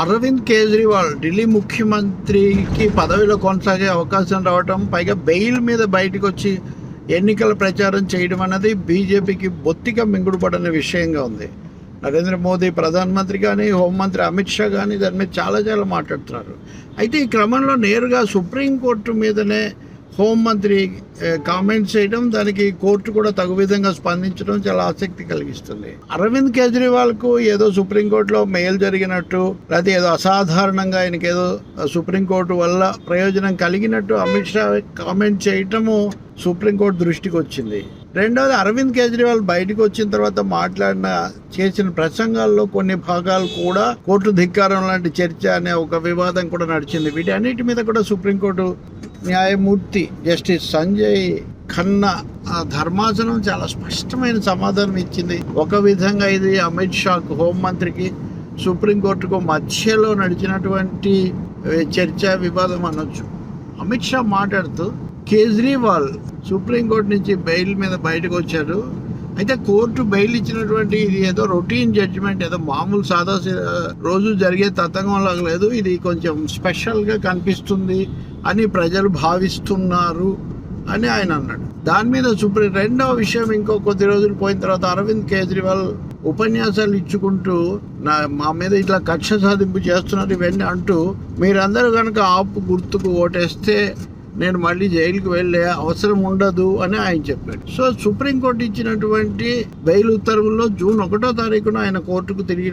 అరవింద్ కేజ్రీవాల్ ఢిల్లీ ముఖ్యమంత్రికి పదవిలో కొనసాగే అవకాశం రావటం పైగా బెయిల్ మీద బయటకు వచ్చి ఎన్నికల ప్రచారం చేయడం అన్నది బీజేపీకి బొత్తిగా మింగుడుపడని విషయంగా ఉంది. నరేంద్ర మోదీ ప్రధానమంత్రి కానీ హోంమంత్రి అమిత్ షా కానీ దాని మీద చాలా చాలా మాట్లాడుతున్నారు. అయితే ఈ క్రమంలో నేరుగా సుప్రీంకోర్టు మీదనే హోంమంత్రి కామెంట్ చేయడం దానికి కోర్టు కూడా తగు విధంగా స్పందించడం చాలా ఆసక్తి కలిగిస్తుంది. అరవింద్ కేజ్రీవాల్కు ఏదో సుప్రీంకోర్టులో మేలు జరిగినట్టు లేకపోతే ఏదో అసాధారణంగా ఆయనకి ఏదో సుప్రీంకోర్టు వల్ల ప్రయోజనం కలిగినట్టు అమిత్ షా కామెంట్ చేయటము సుప్రీంకోర్టు దృష్టికి వచ్చింది. రెండవది అరవింద్ కేజ్రీవాల్ బయటకు వచ్చిన తర్వాత మాట్లాడిన చేసిన ప్రసంగాల్లో కొన్ని భాగాలు కూడా కోర్టు ధిక్కారం లాంటి చర్చ అనే ఒక వివాదం కూడా నడిచింది. వీటన్నిటి మీద కూడా సుప్రీంకోర్టు న్యాయమూర్తి జస్టిస్ సంజయ్ ఖన్నా ఆ ధర్మాసనం చాలా స్పష్టమైన సమాధానం ఇచ్చింది. ఒక విధంగా ఇది అమిత్ షాకు హోంమంత్రికి సుప్రీంకోర్టుకు మధ్యలో నడిచినటువంటి చర్చ వివాదం అనొచ్చు. అమిత్ షా మాట్లాడుతూ కేజ్రీవాల్ సుప్రీంకోర్టు నుంచి బెయిల్ మీద బయటకు వచ్చాడు. అయితే కోర్టు బెయిల్ ఇచ్చినటువంటి ఇది ఏదో రొటీన్ జడ్జిమెంట్ ఏదో మామూలు సాదా రోజు జరిగే తతంగం లాగలేదు ఇది కొంచెం స్పెషల్గా కనిపిస్తుంది అని ప్రజలు భావిస్తున్నారు అని ఆయన అన్నాడు. దాని మీద సుప్రీం రెండవ విషయం ఇంకో కొద్ది రోజులు పోయిన తర్వాత అరవింద్ కేజ్రీవాల్ ఉపన్యాసాలు ఇచ్చుకుంటూ నా మా మీద ఇట్లా కక్ష సాధింపు చేస్తున్నారు ఇవన్నీ అంటూ మీరందరూ కనుక ఆపు గుర్తుకు ఓటేస్తే నేను మళ్ళీ జైలుకి వెళ్ళే అవసరం ఉండదు అని ఆయన చెప్పాడు. సో సుప్రీంకోర్టు ఇచ్చినటువంటి బెయిల్ ఉత్తర్వుల్లో జూన్ ఒకటో తారీఖున ఆయన కోర్టుకు తిరిగి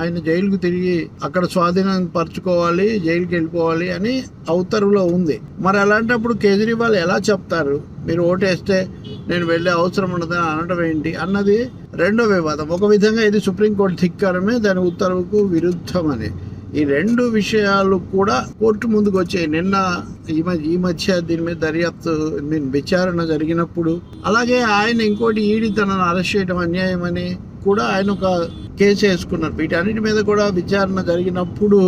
ఆయన జైలుకు తిరిగి అక్కడ స్వాధీనం పరచుకోవాలి జైలుకి వెళ్ళిపోవాలి అని ఆ ఉత్తర్వులో ఉంది. మరి అలాంటప్పుడు కేజ్రీవాల్ ఎలా చెప్తారు? మీరు ఓటేస్తే నేను వెళ్ళే అవసరం ఉండదని అనడం ఏంటి? అన్నది రెండో వివాదం. ఒక విధంగా ఇది సుప్రీంకోర్టు ధిక్కారమే దాని ఉత్తర్వుకు విరుద్ధమని. ఈ రెండు విషయాలు కూడా కోర్టు ముందుకు వచ్చాయి. నిన్న ఈ మధ్య ఈ మధ్య దీని మీద దర్యాప్తు మీన్ విచారణ జరిగినప్పుడు అలాగే ఆయన ఇంకోటి ఈడి తనను అరెస్ట్ చేయడం అన్యాయమని కూడా ఆయన ఒక కేసు వేసుకున్నారు. వీటన్నిటి మీద కూడా విచారణ జరిగినప్పుడు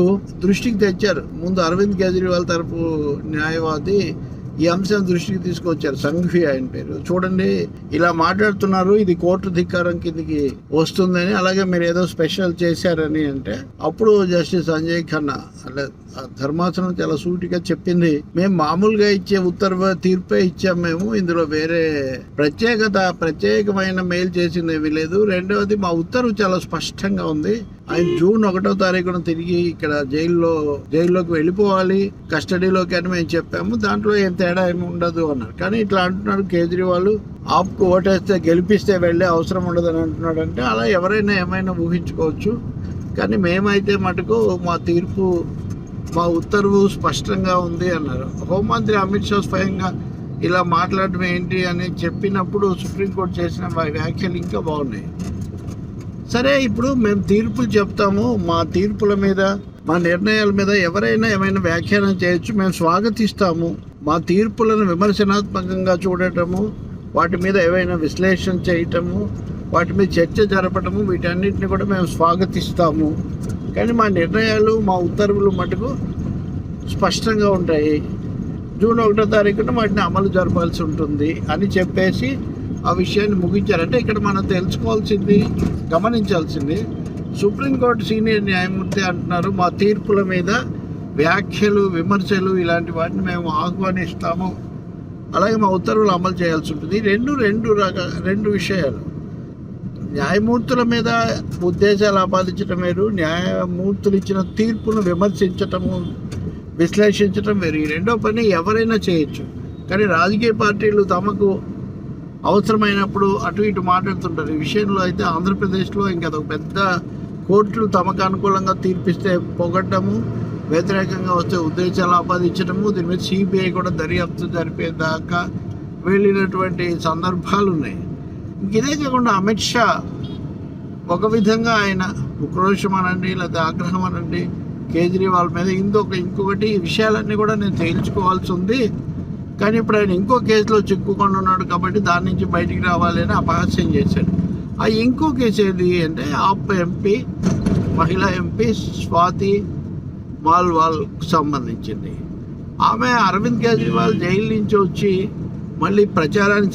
దృష్టికి తెచ్చారు. ముందు అరవింద్ కేజ్రీవాల్ తరపు న్యాయవాది ఈ అంశం దృష్టికి తీసుకొచ్చారు సంఘి ఆయన పేరు. చూడండి ఇలా మాట్లాడుతున్నారు ఇది కోర్టు ధిక్కారం కిందకి వస్తుందని అలాగే మీరు ఏదో స్పెషల్ చేశారని అంటే అప్పుడు జస్టిస్ సంజయ్ ఖన్నా అలా ధర్మాసనం చాలా సూటిగా చెప్పింది. మేము మామూలుగా ఇచ్చే ఉత్తర్వు తీర్పే ఇచ్చాం మేము ఇందులో వేరే ప్రత్యేకత ప్రత్యేకమైన మెయిల్ చేసింది ఏమీ లేదు. రెండవది మా ఉత్తర్వు చాలా స్పష్టంగా ఉంది. ఆయన జూన్ ఒకటో తారీఖున తిరిగి ఇక్కడ జైల్లో జైల్లోకి వెళ్ళిపోవాలి. కస్టడీలోకి అని మేము చెప్పాము. దాంట్లో ఏం తేడా ఏమి ఉండదు అన్నారు. కానీ ఇట్లా అంటున్నారు కేజ్రీవాల్. ఆప్కు ఓటేస్తే గెలిపిస్తే వెళ్ళే అవసరం ఉండదని అంటున్నాడు అంటే అలా ఎవరైనా ఏమైనా ఊహించుకోవచ్చు. కానీ మేమైతే మటుకు మా తీర్పు మా ఉత్తర్వు స్పష్టంగా ఉంది అన్నారు. హోంమంత్రి అమిత్ షా స్వయంగా ఇలా మాట్లాడడం ఏంటి అని చెప్పినప్పుడు సుప్రీంకోర్టు చేసిన వ్యాఖ్యలు ఇంకా బాగున్నాయి. సరే ఇప్పుడు మేము తీర్పులు చెప్తాము. మా తీర్పుల మీద మా నిర్ణయాల మీద ఎవరైనా ఏమైనా వ్యాఖ్యానం చేయొచ్చు. మేము స్వాగతిస్తాము. మా తీర్పులను విమర్శనాత్మకంగా చూడటము వాటి మీద ఏవైనా విశ్లేషణ చేయటము వాటి మీద చర్చ జరపటము వీటన్నిటిని కూడా మేము స్వాగతిస్తాము. కానీ మా నిర్ణయాలు మా ఉత్తర్వులు మటుకు స్పష్టంగా ఉంటాయి. జూన్ ఒకటో తారీఖున వాటిని అమలు జరపాల్సి ఉంటుంది అని చెప్పేసి ఆ విషయాన్ని ముగించారు. అంటే ఇక్కడ మనం తెలుసుకోవాల్సింది గమనించాల్సింది సుప్రీంకోర్టు సీనియర్ న్యాయమూర్తి అంటున్నారు మా తీర్పుల మీద వ్యాఖ్యలు విమర్శలు ఇలాంటి వాటిని మేము ఆహ్వానిస్తాము. అలాగే మా ఉత్తర్వులు అమలు చేయాల్సి ఉంటుంది. రెండు రెండు రక రెండు విషయాలు. న్యాయమూర్తుల మీద ఉద్దేశాలు ఆపాదించడం వేరు న్యాయమూర్తులు ఇచ్చిన తీర్పును విమర్శించటము విశ్లేషించటం వేరు. ఈ రెండో పని ఎవరైనా చేయొచ్చు. కానీ రాజకీయ పార్టీలు తమకు అవసరమైనప్పుడు అటు ఇటు మాట్లాడుతుంటారు. ఈ విషయంలో అయితే ఆంధ్రప్రదేశ్లో ఇంకా అదొక పెద్ద కోర్టులు తమకు అనుకూలంగా తీర్పిస్తే పొగట్టము వ్యతిరేకంగా వస్తే ఉద్దేశాలు ఆపాదించడము దీని మీద సిబిఐ కూడా దర్యాప్తు జరిపేదాకా వెళ్ళినటువంటి సందర్భాలు ఉన్నాయి. ఇదే కాకుండా అమిత్ షా ఒక విధంగా ఆయన ఉక్రోషం అనండి లేదా ఆగ్రహం అనండి కేజ్రీవాల్ మీద ఇంకొక ఇంకొకటి ఈ విషయాలన్నీ కూడా నేను తేల్చుకోవాల్సి ఉంది. కానీ ఇప్పుడు ఆయన ఇంకో కేసులో చిక్కుకొని ఉన్నాడు కాబట్టి దాని నుంచి బయటికి రావాలి అని అపహాస్యం చేశాడు. ఆ ఇంకో కేసు ఏది అంటే ఆప్ ఎంపీ మహిళా ఎంపీ స్వాతి మాల్వాల్కు సంబంధించింది. ఆమె అరవింద్ కేజ్రీవాల్ జైలు నుంచి వచ్చి మళ్ళీ ప్రచారాన్ని